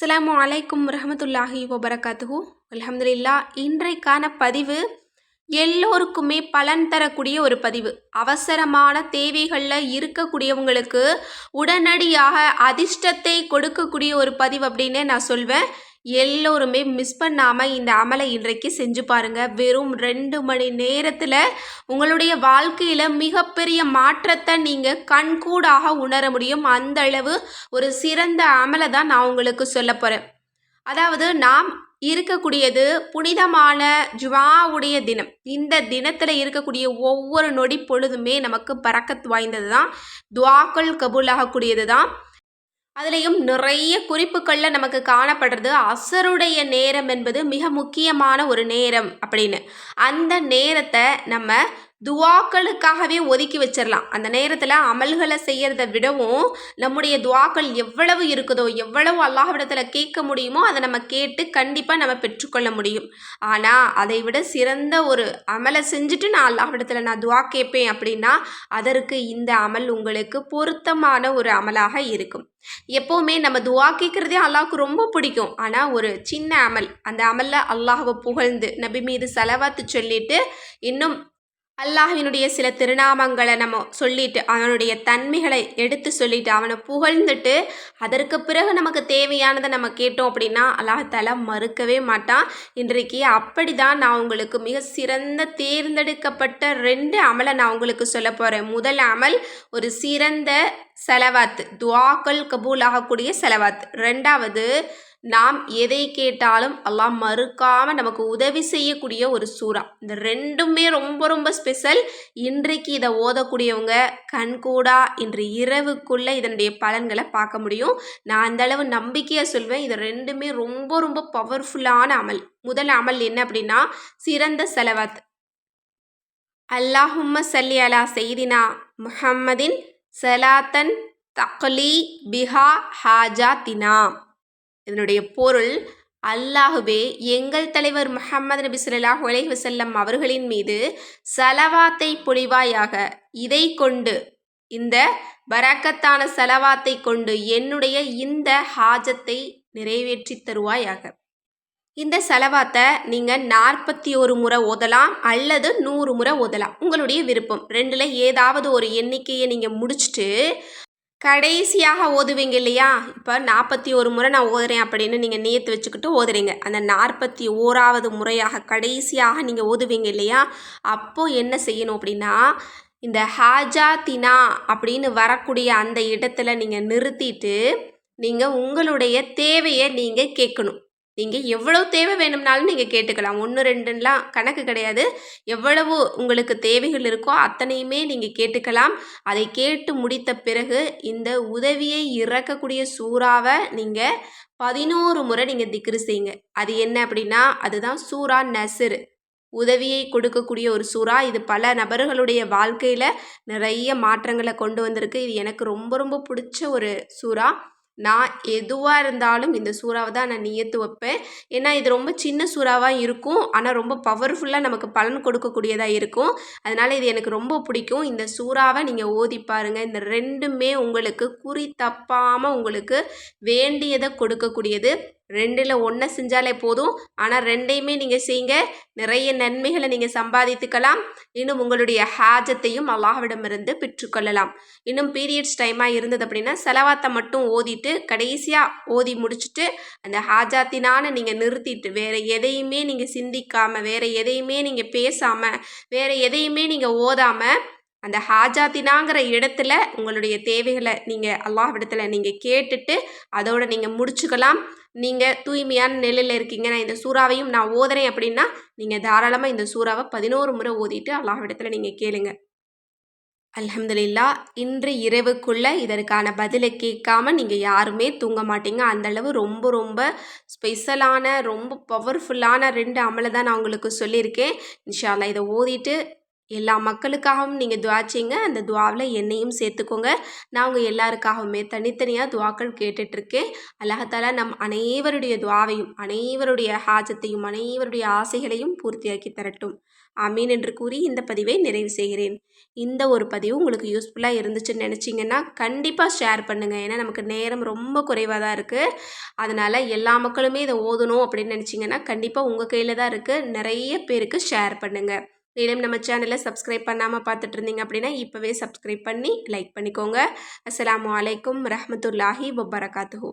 அஸ்ஸலாமு அலைக்கும் ரஹமத்துல்லாஹி வபரகாத்துஹு. அலமதுல்லா இன்றைக்கான பதிவு எல்லோருக்குமே பலன் தரக்கூடிய ஒரு பதிவு. அவசரமான தேவைகளில் இருக்கக்கூடியவங்களுக்கு உடனடியாக அதிர்ஷ்டத்தை கொடுக்கக்கூடிய ஒரு பதிவு அப்படின்னு நான் சொல்வேன். எல்லோருமே மிஸ் பண்ணாமல் இந்த அமலை இன்றைக்கு செஞ்சு பாருங்கள் வெறும் ரெண்டு மணி நேரத்தில் உங்களுடைய வாழ்க்கையில் மிகப்பெரிய மாற்றத்தை நீங்கள் கண்கூடாக உணர முடியும். அந்த அளவு ஒரு சிறந்த அமலை தான் நான் உங்களுக்கு சொல்ல போகிறேன் அதாவது நாம் இருக்கக்கூடியது புனிதமான ஜுவாவுடைய தினம். இந்த தினத்தில் இருக்கக்கூடிய ஒவ்வொரு நொடி பொழுதுமே நமக்கு பறக்கத் வாய்ந்தது தான் துவாக்கள் கபூலாகக்கூடியது தான் அதுலேயும் நிறைய குறிப்புகளில் நமக்கு காணப்படுறது அசருடைய நேரம் என்பது மிக முக்கியமான ஒரு நேரம் அப்படின்னு. அந்த நேரத்தை நம்ம துவாக்களுக்காகவே ஒதுக்கி வச்சிடலாம் அந்த நேரத்தில் அமல்களை செய்கிறத விடவும் நம்முடைய துவாக்கள் எவ்வளவு இருக்குதோ எவ்வளவு அல்லாஹ்விடத்தில் கேட்க முடியுமோ அதை நம்ம கேட்டு கண்டிப்பாக நம்ம பெற்றுக்கொள்ள முடியும். ஆனால் அதை விட சிறந்த ஒரு அமலை செஞ்சுட்டு நான் அல்லாஹ்விடத்தில் நான் துவா கேட்பேன் அப்படின்னா அதற்கு இந்த அமல் உங்களுக்கு பொருத்தமான ஒரு அமலாக இருக்கும். எப்போவுமே நம்ம துவா கேட்குறதே அல்லாஹ்க்கு ரொம்ப பிடிக்கும். ஆனால் ஒரு சின்ன அமல் அந்த அமலில் அல்லாஹை புகழ்ந்து நபி மீது செலவாத்து சொல்லிட்டு இன்னும் அல்லாஹினுடைய சில திருநாமங்களை நம்ம சொல்லிட்டு அவனுடைய தன்மைகளை எடுத்து சொல்லிட்டு அவனை புகழ்ந்துட்டு அதற்கு பிறகு நமக்கு தேவையானதை நம்ம கேட்டோம் அப்படின்னா அல்லாஹால மறுக்கவே மாட்டான். இன்றைக்கு அப்படி தான் நான் உங்களுக்கு மிக சிறந்த தேர்ந்தெடுக்கப்பட்ட ரெண்டு அமலை நான் உங்களுக்கு சொல்ல போகிறேன் முதல் அமல் ஒரு சிறந்த செலவாத்து துவாக்கள் கபூல் ஆகக்கூடிய செலவாத்து. ரெண்டாவது நாம் எதை கேட்டாலும் அல்லாஹ் மறுக்காமல் நமக்கு உதவி செய்யக்கூடிய ஒரு சூறா. இந்த ரெண்டுமே ரொம்ப ரொம்ப ஸ்பெஷல் இன்றைக்கு இதை ஓதக்கூடியவங்க கண்கூடா இன்று இரவுக்குள்ளே இதனுடைய பலன்களை பார்க்க முடியும். நான் அந்தளவு நம்பிக்கையாக சொல்வேன். இது ரெண்டுமே ரொம்ப ரொம்ப பவர்ஃபுல்லான அமல். முதல் அமல் என்ன அப்படின்னா சிறந்த செலவாத். அல்லாஹும்ம சல்லி அலா செய்தினா முஹம்மதின் சலாத்தன் தக்லி பிஹா ஹாஜா தினா இதனுடைய பொருள் அல்லாஹுவே எங்கள் தலைவர் முஹம்மது நபி சொல்லாஹ் உலகி வசல்லம் அவர்களின் மீது சலவாத்தை பொழிவாயாக. இதை கொண்டு இந்த வரக்கத்தான செலவாத்தை கொண்டு என்னுடைய இந்த ஹாஜத்தை நிறைவேற்றி தருவாயாக. இந்த செலவாத்தை நீங்கள் நாற்பத்தி ஒரு முறை ஓதலாம் அல்லது நூறு முறை ஓதலாம். உங்களுடைய விருப்பம். ரெண்டில் ஏதாவது ஒரு எண்ணிக்கையை நீங்கள் முடிச்சுட்டு கடைசியாக ஓதுவீங்க இல்லையா? இப்போ நாற்பத்தி ஒரு முறை நான் ஓதுறேன் அப்படின்னு நீங்கள் நியத்து வச்சுக்கிட்டு ஓதுறீங்க. அந்த நாற்பத்தி ஓராவது முறையாக கடைசியாக நீங்கள் ஓதுவீங்க இல்லையா? அப்போது என்ன செய்யணும் அப்படின்னா இந்த ஹாஜா தினா அப்படின்னு வரக்கூடிய அந்த இடத்துல நீங்கள் நிறுத்திட்டு நீங்கள் உங்களுடைய தேவையை நீங்கள் கேட்கணும். நீங்கள் எவ்வளோ தேவை வேணும்னாலும் நீங்கள் கேட்டுக்கலாம். ஒன்று ரெண்டுலாம் கணக்கு கிடையாது. எவ்வளவு உங்களுக்கு தேவைகள் இருக்கோ அத்தனையுமே நீங்கள் கேட்டுக்கலாம். அதை கேட்டு முடித்த பிறகு இந்த உதவியை இறக்கக்கூடிய சூறாவை நீங்கள் பதினோரு முறை நீங்கள் திக்ரு செய்யுங்க. அது என்ன அப்படின்னா அதுதான் சூறா நசிறு உதவியை கொடுக்கக்கூடிய ஒரு சூறா. இது பல நபர்களுடைய வாழ்க்கையில் நிறைய மாற்றங்களை கொண்டு வந்திருக்கு. இது எனக்கு ரொம்ப ரொம்ப பிடிச்ச ஒரு சூறா. நான் எதுவாக இருந்தாலும் இந்த சூறாவை தான் நான் நியத்து வைப்பேன். ஏன்னா இது ரொம்ப சின்ன சூறாவாக இருக்கும். ஆனால் ரொம்ப பவர்ஃபுல்லாக நமக்கு பலன் கொடுக்கக்கூடியதாக இருக்கும். அதனால் இது எனக்கு ரொம்ப பிடிக்கும். இந்த சூறாவை நீங்கள் ஓதி பாருங்கள் இந்த ரெண்டுமே உங்களுக்கு குறி தப்பாமல் உங்களுக்கு வேண்டியதை கொடுக்கக்கூடியது. ரெண்டில் ஒன்றை செஞ்சாலே போதும். ஆனால் ரெண்டையுமே நீங்கள் செய்யுங்க நிறைய நன்மைகளை நீங்கள் சம்பாதித்துக்கலாம். இன்னும் உங்களுடைய ஹாஜத்தையும் அல்லாஹ்விடமிருந்து பெற்றுக்கொள்ளலாம். இன்னும் பீரியட்ஸ் டைமாக இருந்தது அப்படின்னா செலவாத்தை மட்டும் ஓதிட்டு கடைசியாக ஓதி முடிச்சுட்டு அந்த ஹாஜாத்தினான நீங்கள் நிறுத்திட்டு வேறு எதையுமே நீங்கள் சிந்திக்காமல் வேறு எதையுமே நீங்கள் பேசாமல் வேறு எதையுமே நீங்கள் ஓதாமல் அந்த ஹாஜாத்தினாங்கிற இடத்துல உங்களுடைய தேவைகளை நீங்கள் அல்லாஹ் இடத்துல நீங்கள் கேட்டுட்டு அதோட நீங்கள் முடிச்சுக்கலாம். நீங்கள் தூய்மையான நிலையில் இருக்கீங்க. நான் இந்த சூறாவையும் நான் ஓதுறேன் அப்படின்னா நீங்கள் தாராளமாக இந்த சூறாவை பதினோரு முறை ஓதிட்டு அல்லாஹிடத்தில் நீங்கள் கேளுங்க. அல்ஹம்துலில்லா இன்று இரவுக்குள்ளே இதற்கான பதிலை கேட்காம நீங்கள் யாருமே தூங்க மாட்டீங்க. அந்தளவு ரொம்ப ரொம்ப ஸ்பெஷலான ரொம்ப பவர்ஃபுல்லான ரெண்டு அமலை தான் நான் உங்களுக்கு சொல்லியிருக்கேன். இன்ஷால்லா இதை ஓதிட்டு எல்லா மக்களுக்காகவும் நீங்கள் துவா செய்யுங்க. அந்த துவாவில் என்னையும் சேர்த்துக்கோங்க. நான் உங்கள் எல்லாருக்காகவுமே தனித்தனியாக துவாக்கள் கேட்டுட்ருக்கேன். அல்லாஹாலா நம் அனைவருடைய துவாவையும் அனைவருடைய ஹாஜத்தையும் அனைவருடைய ஆசைகளையும் பூர்த்தியாக்கி தரட்டும். அமீன் என்று கூறி இந்த பதிவை நிறைவு செய்கிறேன். இந்த ஒரு பதிவு உங்களுக்கு யூஸ்ஃபுல்லாக இருந்துச்சுன்னு நினச்சிங்கன்னா கண்டிப்பாக ஷேர் பண்ணுங்கள் ஏன்னா நமக்கு நேரம் ரொம்ப குறைவாக தான் இருக்குது அதனால் எல்லா மக்களுமே இதை ஓதணும் அப்படின்னு நினச்சிங்கன்னா கண்டிப்பாக உங்கள் கையில் தான் இருக்குது நிறைய பேருக்கு ஷேர் பண்ணுங்கள் மேலும் நம்ம சேனலை சப்ஸ்கிரைப் பண்ணாமல் பார்த்துட்டு இருந்தீங்க அப்படின்னா இப்போவே சப்ஸ்கிரைப் பண்ணி லைக் பண்ணிக்கோங்க. அஸ்லாம் வலைக்கம் ரஹமத்துல்லாஹி வபரகாத்துஹூ.